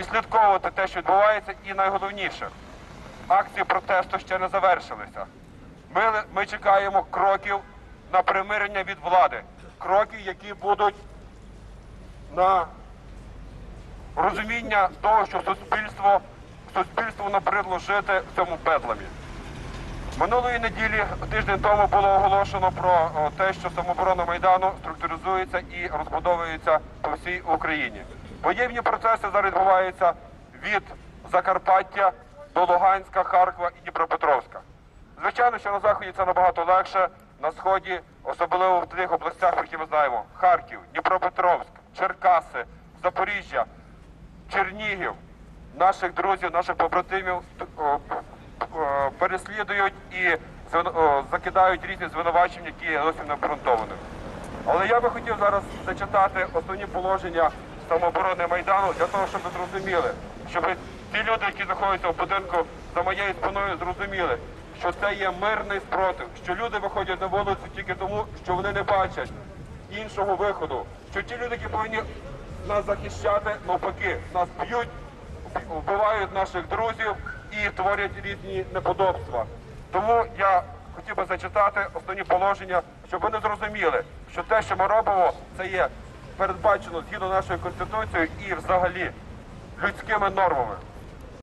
відслідковувати те, що відбувається, і найголовніше, акції протесту ще не завершилися. Ми, ми чекаємо кроків на примирення від влади, кроки, які будуть на розуміння того, що суспільство, суспільству набридло жити в цьому бедламі. Минулої неділі, тиждень тому, було оголошено про те, що самооборона Майдану структуризується і розбудовується по всій Україні. Воєнні процеси зараз відбуваються від Закарпаття до Луганська, Харкова і Дніпропетровська. Звичайно, що на заході це набагато легше, на сході, особливо в тих областях, які ми знаємо: Харків, Дніпропетровськ, Черкаси, Запоріжжя, Чернігів, наших друзів, наших побратимів о, о, переслідують і звин- закидають різні звинувачення, які є не обґрунтованими. Але я би хотів зараз зачитати основні положення самооборони Майдану для того, щоб ви зрозуміли, щоб ті люди, які знаходяться в будинку за моєю спиною, зрозуміли, що це є мирний спротив, що люди виходять на вулицю тільки тому, що вони не бачать іншого виходу, що ті люди, які повинні нас захищати, навпаки, нас б'ють, вбивають наших друзів і творять різні неподобства. Тому я хотів би зачитати основні положення, щоб вони зрозуміли, що те, що ми робимо, це є передбачено згідно нашою конституцією і взагалі людськими нормами.